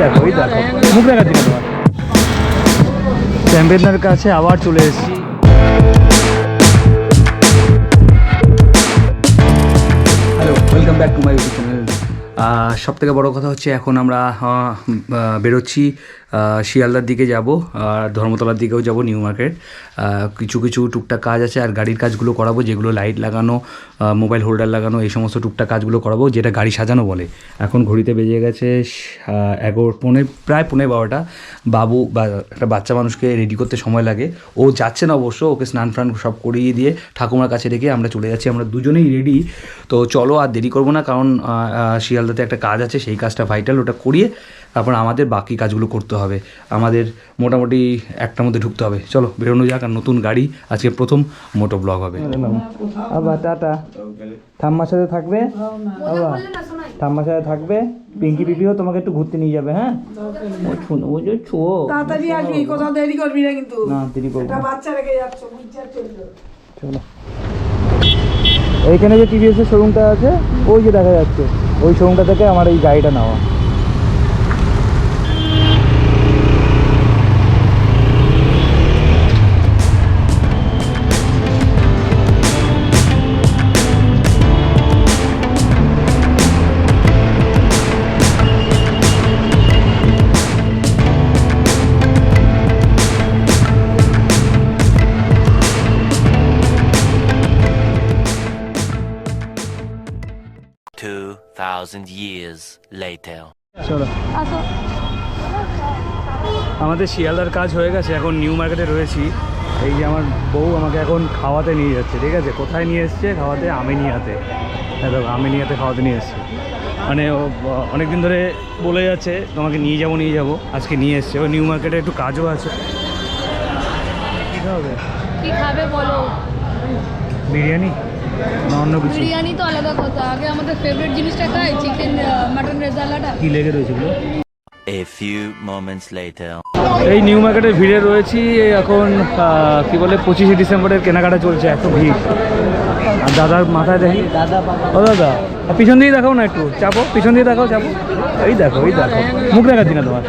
দেখো, ওই দেখো। মুখ তোমার কাছে আবার চলে এসেছি। হ্যালো ওয়েলকাম সব থেকে বড়ো কথা হচ্ছে এখন আমরা বেরোচ্ছি। শিয়ালদার দিকে যাব, আর ধর্মতলার দিকেও যাব নিউ মার্কেট। কিছু কিছু টুকটাক কাজ আছে, আর গাড়ির কাজগুলো করাবো, যেগুলো লাইট লাগানো মোবাইল হোল্ডার লাগানো, এই সমস্ত টুকটাক কাজগুলো করাবো, যেটা গাড়ি সাজানো বলে। এখন ঘড়িতে বেজে গেছে এগারো, পৌনে, প্রায় পৌনে বারোটা। বাবু বা একটা বাচ্চা মানুষকে রেডি করতে সময় লাগে। ও যাচ্ছে না অবশ্য, ওকে স্নান ফ্রান সব করিয়ে দিয়ে ঠাকুমার কাছে রেখে আমরা চলে যাচ্ছি, আমরা দুজনেই রেডি তো চলো আর দেরি করব না, কারণ শিয়ালদাতে একটা কাজ আছে, সেই কাজটা ভাইটাল ওটা করিয়ে তারপর আমাদের বাকি কাজগুলো করতে হবে। আমাদের মোটামুটি একটার মধ্যে ঢুকতে হবে। চলো বেরোনো যাক আর নতুন গাড়ি আজকে প্রথম মোটো ব্লগ হবে। আবার টাটা। ঠাম্মার সাথে থাকবে? ঠাম্মার সাথে থাকবে? পিঙ্কি পিপিও তোমাকে একটু ঘুরতে নিয়ে যাবে হ্যাঁ? ও ছো- ও যে ছো তাড়াতাড়ি আসবি কোথাও দেরি করবি না কিন্তু। না দেরি করব না। বাচ্চা রেখে যাচ্ছ বুঝছে চলো। এইখানে যে টিভিএস এর শোরুমটা আছে ওই যে দেখা যাচ্ছে। ওই শোরুমটা থেকে আমার এই গাড়িটা নেওয়া। Thousand years later. চলো। আমাদের শিয়ালদার কাজ হয়ে গেছে এখন নিউ মার্কেটে রয়েছি। এই যে আমার বউ আমাকে এখন খাওয়াতে নিয়ে যাচ্ছে ঠিক আছে? কোথায় নিয়ে এসছে? খাওয়াতে আমিনিয়াতে। হ্যাঁ দেখো আমিনিয়াতে খাওয়াতে নিয়ে এসছে। মানে ও অনেক দিন ধরে বলে যাচ্ছে তোমাকে নিয়ে যাব নিয়ে যাব আজকে নিয়ে এসছে। ও নিউ মার্কেটে একটু কাজও আছে। কী খাবে? কি খাবে বলো? বিরিয়ানি? না অন্য কিছু? বিরিয়ানি তো আলাদা কথা। আগে আমাদের ফেভারিট জিনিসটা খাই চিকেন মাটন রেজালাটা কী লেগে রয়েছে এগুলো A few moments later. এই নিউ মার্কেটের ভিড়ে রয়েছি এখন কি বলে পঁচিশে ডিসেম্বরের কেনাকাটা চলছে এত ভিড়। আর দাদার মাথায় দেখি দাদা ও দাদা আর পিছন দিয়ে দেখাও না একটু। চাপো পিছন দিয়ে দেখাও চাপো। এই দেখো এই দেখো। মুখ দেখাচ্ছি না তোমার।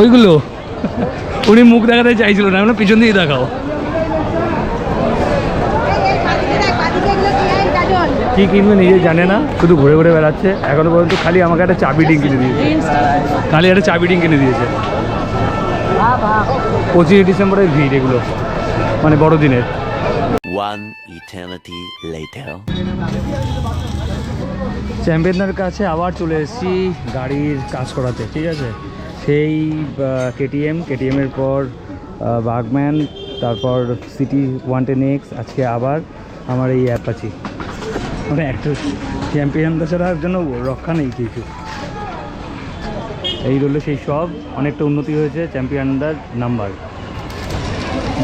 ওইগুলো? উনি মুখ দেখাতে চাইছিল না আমরা পিছন দিয়ে দেখাও। কি কিনবে নিজে জানে না শুধু ঘুরে ঘুরে বেড়াচ্ছে এখনও পর্যন্ত খালি আমাকে একটা চাবি ডিং কিনে দিয়েছে। খালি একটা চাবি ডিং কিনে দিয়েছে। পঁচিশে ডিসেম্বরের ভিড় এগুলো মানে বড়দিনের. চ্যাম্পিয়নের কাছে আবার চলে এসেছি গাড়ির কাজ করাতে ঠিক আছে? সেই কেটিএম কেটিএমের পর বাগম্যান তারপর সিটি ওয়ান টেন এক্স আজকে আবার আমার এই অ্যাপাচি মানে একটা চ্যাম্পিয়ন ছাড়ার জন্য রক্ষা নেই কিছু। এই রোলে সেই সব, অনেকটা উন্নতি হয়েছে চ্যাম্পিয়নটার নাম্বার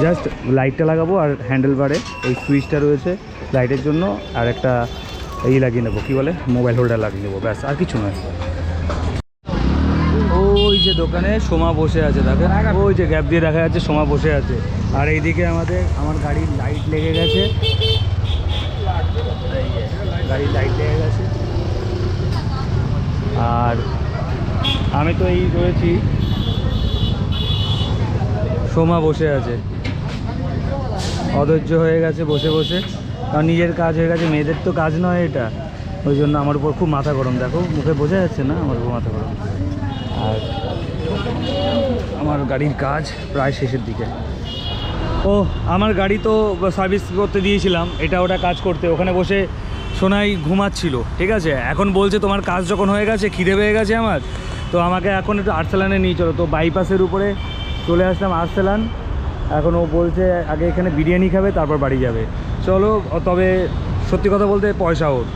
জাস্ট লাইটটা লাগাবো আর হ্যান্ডেল বারে এই সুইচটা রয়েছে লাইটের জন্য, আর একটা এই লাগিয়ে নেব, কী বলে মোবাইল হোল্ডার লাগিয়ে নেব, ব্যাস, আর কিছু নয়। যে দোকানে সোমা বসে আছে দেখে ওই যে গ্যাপ দিয়ে দেখা যাচ্ছে সোমা বসে আছে। আর এইদিকে আমাদের, আমার গাড়ির লাইট লেগে গেছে। গাড়ির লাইট লেগে গেছে। আর আমি তো এই রয়েছি। সোমা বসে আছে। অধৈর্য হয়ে গেছে বসে বসে। কারণ নিজের কাজ হয়ে গেছে, মেয়েদের তো কাজ নয় এটা। ওই জন্য আমার উপর খুব মাথা গরম। দেখো, মুখে বোঝা যাচ্ছে না আমার উপর মাথা গরম। আর গাড়ির কাজ প্রায় শেষের দিকে। ও, আমার গাড়ি তো সার্ভিস করতে দিয়েছিলাম, এটা ওটা কাজ করতে। ওখানে বসে সোনাই ঘুমাচ্ছিল, ঠিক আছে? এখন বলছে তোমার কাজ যখন হয়ে গেছে, খিদে পেয়ে গেছে আমার। তো আমাকে এখন একটু আর্সেলানে নিয়ে চলো। তো বাইপাসের উপরে চলে আসলাম আর্সেলান। এখন ও বলছে, আগে এখানে বিরিয়ানি খাবে, তারপর বাড়ি যাবে। চলো, তবে সত্যি কথা বলতে পয়সা ওর।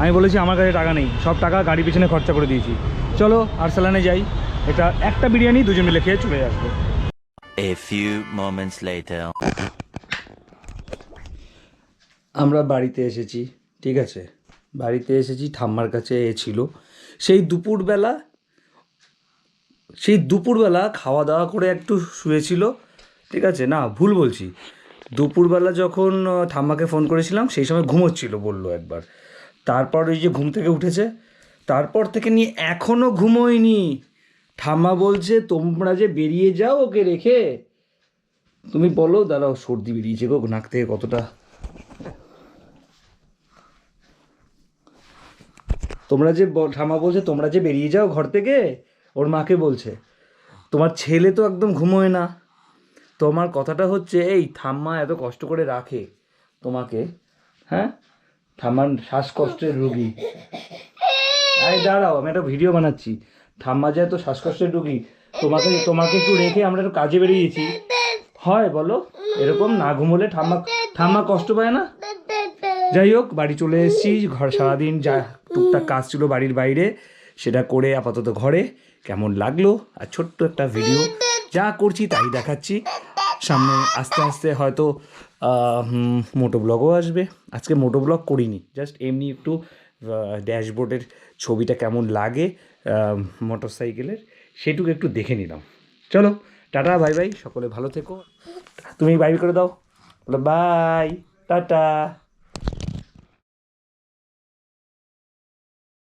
আমি বলেছি, আমার কাছে টাকা নেই। সব টাকা গাড়ি পিছনে খরচা করে দিয়েছি। চলো, আর্সেলানে যাই। এটা একটা বিরিয়ানি দুজন মিলে খেয়ে চলে আসব। A few moments later. আমরা বাড়িতে এসেছি ঠিক আছে? বাড়িতে এসেছি ঠাম্মার কাছে এ ছিল। সেই দুপুরবেলা সেই দুপুরবেলা খাওয়া দাওয়া করে একটু শুয়েছিল ঠিক আছে? না ভুল বলছি। দুপুরবেলা যখন ঠাম্মাকে ফোন করেছিলাম সেই সময় ঘুমোচ্ছিল বলল একবার। তারপর ওই যে ঘুম থেকে উঠেছে তারপর থেকে নিয়ে এখনও ঘুমোয়নি। ঠাম্মা বলছে, তোমরা যে বেরিয়ে যাও ওকে রেখে? তুমি বলো, দাঁড়াও, সর্দি বেরিয়েছে গো, নাক থেকে কতটা? তোমরা যে ঠাম্মা বলছে, তোমরা যে বেরিয়ে যাও ঘর থেকে? ওর মাকে বলছে, তোমার ছেলে তো একদম ঘুমোয় না। তোমার কথাটা হচ্ছে, এই, ঠাম্মা এত কষ্ট করে রাখে তোমাকে হ্যাঁ? ঠাম্মার শ্বাসকষ্টের রুগী। আরে দাঁড়াও, আমি একটা ভিডিও বানাচ্ছি। ঠাম্মা যে এত শ্বাসকষ্টের রুগী, তোমাকে তোমাকে একটু রেখে আমরা একটু কাজে বেরিয়েছি। হয়, বলো? এরকম না ঘুমোলে ঠাম্মা ঠাম্মা কষ্ট পায় না? যাই হোক, বাড়ি চলে এসেছি, ঘর সারাদিন যা টুকটাক কাজ ছিল বাড়ির বাইরে, সেটা করে আপাতত ঘরে। কেমন লাগল? আর ছোট্ট একটা ভিডিও যা করছি তাই দেখাচ্ছি। সামনে আস্তে আস্তে হয়তো মোটো ব্লগও আসবে। আজকে মোটো ব্লগ করিনি। জাস্ট এমনি একটু ড্যাশবোর্ডের ছবিটা কেমন লাগে মোটর সাইকেলের সেটুকু একটু দেখে নিলাম। চলো, টাটা, বাই বাই, সকলে ভালো থেকো। তুমি বাই করে দাও। Bye tata.